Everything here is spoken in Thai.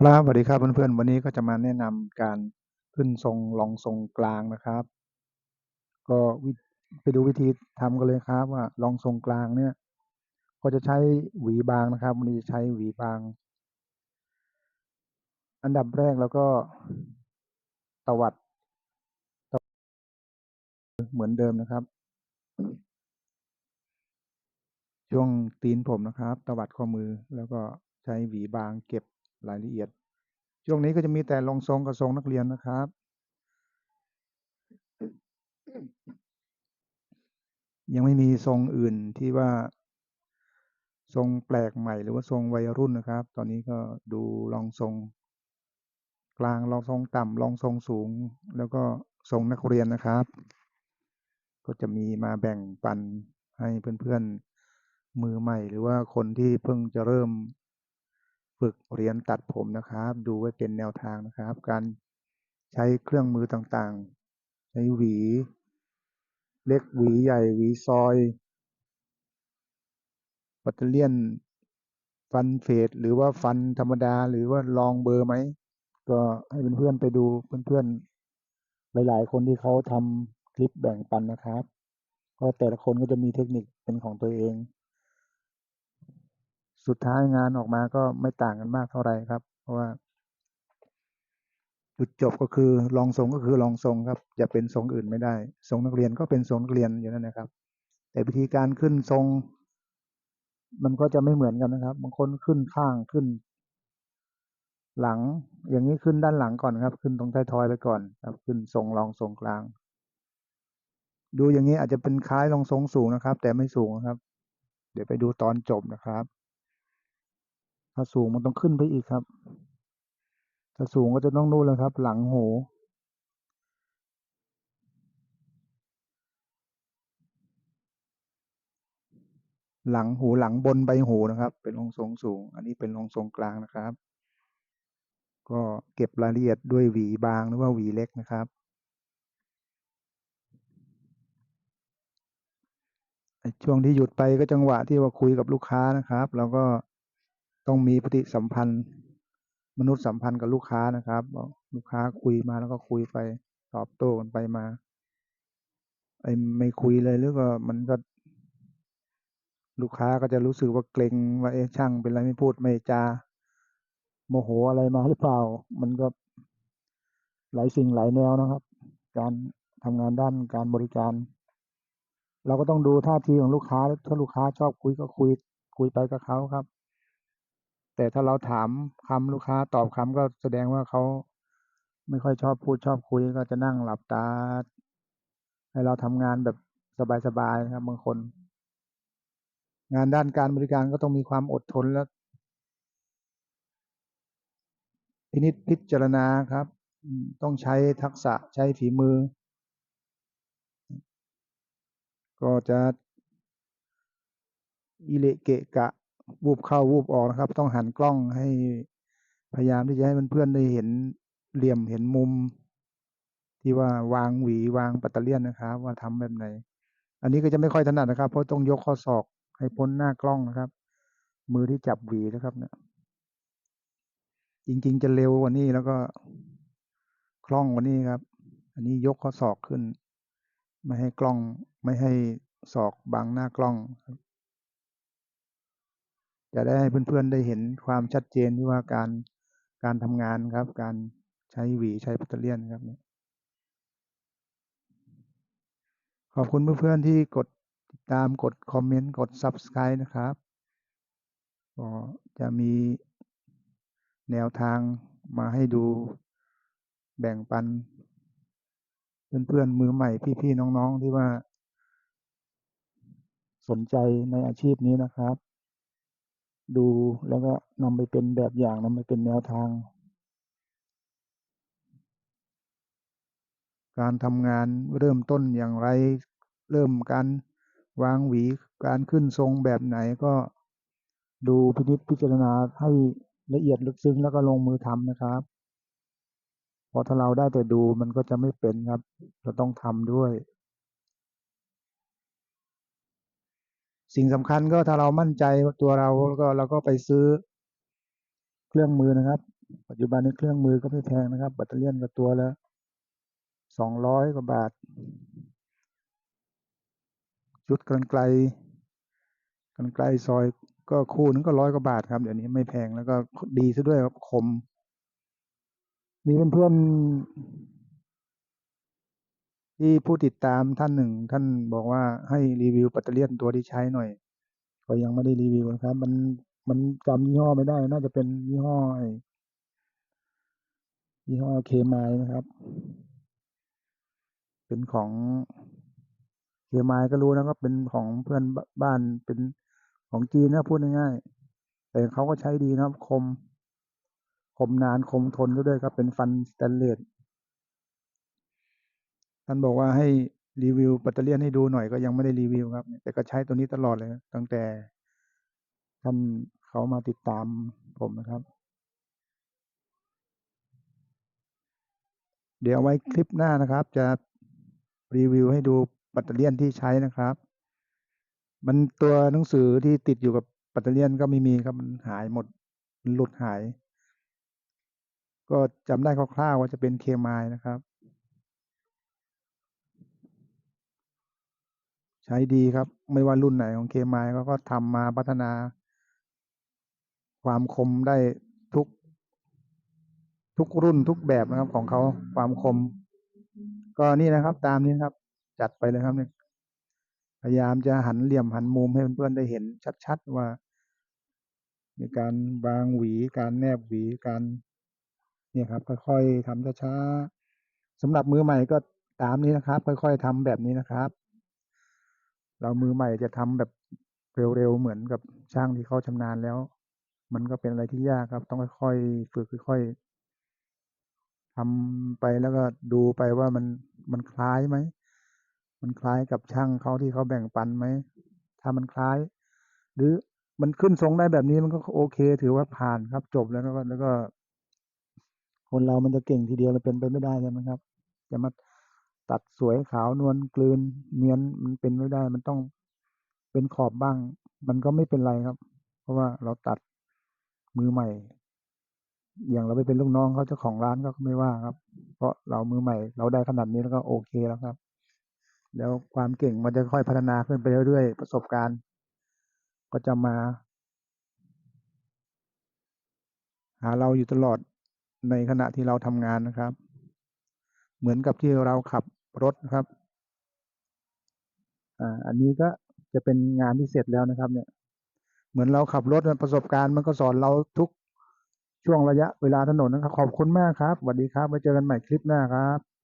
ครับสวัสดีครับเพื่อนๆ วันนี้ก็จะมาแนะนำการขึ้นทรงรองทรงกลางนะครับ ก็ไปดูวิธีทำกันเลยครับว่ารองทรงกลางเนี่ย ก็จะใช้หวีบางนะครับวันนี้จะใช้หวีบาง อันดับแรกแล้วก็ตวัดตวัดเหมือนเดิมนะครับ ช่วงตีนผมนะครับ ตวัดข้อมือแล้วก็ใช้หวีบางเก็บ รายละเอียด ช่วงนี้ก็จะมีแต่รองทรงกับทรงนักเรียนนะครับ ยังไม่มีทรงอื่นที่ว่า ทรงแปลกใหม่หรือว่าทรงวัยรุ่นนะครับ ตอนนี้ก็ดูลองทรง กลางลองทรงต่ำลองทรงสูง แล้วก็ทรงนักเรียนนะครับ ก็จะมีมาแบ่งปันให้เพื่อนๆมือใหม่ หรือว่าคนที่เพิ่งจะเริ่ม ฝึกเรียนตัดผมนะครับ ดูไว้เป็นแนวทางนะครับ การใช้เครื่องมือต่างๆ ใช้หวี เล็กหวีใหญ่หวีซอยปัตเตอร์เลียนฟันเฟดหรือว่าฟันธรรมดาหรือว่าลองเบอร์ไหม ก็ให้เพื่อนๆไปดูเพื่อนๆ หลายๆ คนที่เขาทำคลิปแบ่งปันนะครับเพราะแต่ละคนก็จะมีเทคนิคเป็นของตัวเอง สุดท้ายงานออกมาก็ไม่ต่างกันมากเท่าไหร่ครับ เพราะว่า จุดจบก็คือลองทรงก็คือลองทรงครับจะเป็นทรงอื่นไม่ได้ทรงนักเรียนก็เป็นทรงนักเรียนอยู่นั่นนะครับ แต่วิธีการขึ้นทรง มันก็จะไม่เหมือนกันนะครับ บางคนขึ้นข้างขึ้น หลัง อย่างนี้ขึ้นด้านหลังก่อนครับ ขึ้นตรงท้ายทอยไปก่อนครับ ขึ้นทรงรองทรงกลาง ดูอย่างนี้อาจจะเป็นคล้ายรองทรงสูงนะครับ แต่ไม่สูงครับ เดี๋ยวไปดูตอนจบนะครับ ถ้าสูงมันต้องขึ้นไปอีกครับ ถ้าสูงก็จะต้องนู่นแล้วครับ หลังหูหลังหูหลังบนใบหูนะครับ เป็นรองทรงสูง อันนี้เป็นรองทรงกลางนะครับ ก็เก็บรายละเอียดด้วยหวีบางหรือว่าหวีเล็กนะครับ ช่วงที่หยุดไปก็จังหวะที่ว่าคุยกับลูกค้านะครับเราก็ ต้องมีปฏิสัมพันธ์ มนุษย์สัมพันธ์กับลูกค้านะครับลูกค้าคุยมาแล้วก็คุยไปตอบโต้กันไปมาไอ้ไม่คุยเลยหรือก็มันก็ ลูกค้าก็จะรู้สึกว่าเกรงว่าเอ๊ะช่างเป็นไรไม่พูดไม่จาโมโหอะไรมาหรือเปล่า มันก็หลายสิ่งหลายแนวนะครับ การทำงานด้านการบริการ เราก็ต้องดูท่าทีของลูกค้าถ้าลูกค้าชอบคุยก็คุย คุยไปกับเขาครับ แต่ถ้าเราถามคำลูกค้าตอบคำก็แสดงว่าเขาไม่ค่อยชอบพูดชอบคุยก็จะนั่งหลับตา ให้เราทำงานแบบสบายๆนะครับบางคน งานด้านการบริการก็ต้องมีความอดทนและพินิจพิจารณาครับ ต้องใช้ทักษะใช้ฝีมือ ก็จะอิเลเกะกะ วูบเข้าวูบออกนะครับ ต้องหันกล้องให้พยายามที่จะให้เพื่อนๆได้เห็นเหลี่ยมเห็นมุม ที่ว่าวางหวีวางปัตเตอร์เลียนนะครับ ว่าทำแบบไหน อันนี้ก็จะไม่ค่อยถนัดนะครับ เพราะต้องยกข้อศอกให้พ้นหน้ากล้องนะครับ มือที่จับหวีนะครับเนี่ยจริงๆจะเร็วกว่านี้แล้วก็คล่องกว่านี้ครับ อันนี้ยกข้อศอกขึ้น ไม่ให้กล้องไม่ให้ศอกบังหน้ากล้อง จะได้ให้เพื่อนๆได้เห็นความชัดเจนที่ว่าการการทำงานครับ การใช้หวีใช้ปัตเตอร์เลียนครับเนี่ยขอบคุณเพื่อนๆที่กดติดตามกดคอมเมนต์กด Subscribe นะครับก็จะมีแนวทางมาให้ดูแบ่งปัน เพื่อนๆมือใหม่พี่ๆน้องๆที่ว่า สนใจในอาชีพนี้นะครับ ดูแล้วก็นำไปเป็นแบบอย่างนำไปเป็นแนวทาง การทำงานเริ่มต้นอย่างไร เริ่มการวางหวีการขึ้นทรงแบบไหนก็ดูพินิจพิจารณาให้ละเอียดลึกซึ้งแล้วก็ลงมือทำนะครับเพราะถ้าเราได้แต่ดูมันก็จะไม่เป็นครับ เราต้องทำด้วย สิ่งสำคัญก็ถ้าเรามั่นใจตัวเราก็เราก็ไปซื้อเครื่องมือนะครับ ปัจจุบันนี้เครื่องมือก็ไม่แพงนะครับ แบตเตอรี่ยนก็ตัวละสองร้อยกว่าบาท ชุดกันไกลกันไกลซอยก็คู่นึงก็ร้อยกว่าบาทครับเดี๋ยวนี้ไม่แพงแล้วก็ดีซะด้วยครับคม มีเพื่อน ที่ผู้ติดตามท่านหนึ่ง ท่านบอกว่าให้รีวิวแบตเตอรี่ยนตัวที่ใช้หน่อย ก็ยังไม่ได้รีวิวนะครับ มันมันจำยี่ห้อไม่ได้ น่าจะเป็นยี่ห้อยี่ห้อเคมายนะครับ เป็นของเคมายก็รู้นะครับ เป็นของเพื่อนบ้านเป็นของจีนนะพูดง่ายๆแต่เขาก็ใช้ดีนะครับ คม คมนานคมทนด้วยครับ เป็นฟันสแตนเลส ท่านบอกว่าให้รีวิวแบตเตอรี่ยนให้ดูหน่อยก็ยังไม่ได้รีวิวครับ แต่ก็ใช้ตัวนี้ตลอดเลยตั้งแต่ท่านเขามาติดตามผมนะครับ เดี๋ยวไว้คลิปหน้านะครับ จะรีวิวให้ดูแบตเตอรี่ยนที่ใช้นะครับ มันตัวหนังสือที่ติดอยู่กับแบตเตอรี่ยนก็ไม่มีครับมันหายหมดมันหลุดหาย ก็จำได้คร่าวๆว่าจะเป็นเคมายนะครับ ใช้ดีครับ ไม่ว่ารุ่นไหนของเคมายเขาก็ทำมาพัฒนา ความคมได้ทุก ทุกรุ่นทุกแบบนะครับของเขาความคม ก็นี่นะครับ ตามนี้ครับ จัดไปเลยครับเนี่ยพยายามจะหันเหลี่ยมหันมุมให้เพื่อนๆได้เห็นชัดๆว่าในการวางหวี การแนบหวีการเนี่ยครับ ค่อยๆทำช้าๆสำหรับมือใหม่ก็ตามนี้นะครับ ค่อยๆทำแบบนี้นะครับ เรามือใหม่จะทำแบบเร็วๆเหมือนกับช่างที่เขาชำนาญแล้ว มันก็เป็นอะไรที่ยากครับ ต้องค่อยๆฝึกค่อยๆทำไปแล้วก็ดูไปว่ามันมันคล้ายไหมมันคล้ายกับช่างเขาที่เขาแบ่งปันไหมถ้ามันคล้าย หรือมันขึ้นทรงได้แบบนี้มันก็โอเค ถือว่าผ่านครับ จบแล้วก็แล้วก็ คนเรามันจะเก่งทีเดียวเราเป็นไปไม่ได้ใช่ไหมครับ จะมา ตัดสวยขาวนวลกลืน เนียนมันเป็นไม่ได้ มันต้องเป็นขอบบ้าง มันก็ไม่เป็นไรครับ เพราะว่าเราตัดมือใหม่ อย่างเราไปเป็นลูกน้องเขาเจ้าของร้านก็ไม่ว่าครับ เพราะเรามือใหม่ เราได้ขนาดนี้แล้วก็โอเคแล้วครับ แล้วความเก่งมันจะค่อยพัฒนาขึ้นไปเรื่อยๆประสบการณ์ ก็จะมา หาเราอยู่ตลอดในขณะที่เราทำงานนะครับ เหมือนกับที่เราขับ รถนะครับ อ่า อันนี้ก็จะเป็นงานที่เสร็จแล้วนะครับเนี่ย เหมือนเราขับรถประสบการณ์มันก็สอนเราทุกช่วงระยะเวลาถนนนะครับ ขอบคุณมากครับสวัสดีครับไว้เจอกันใหม่คลิปหน้าครับ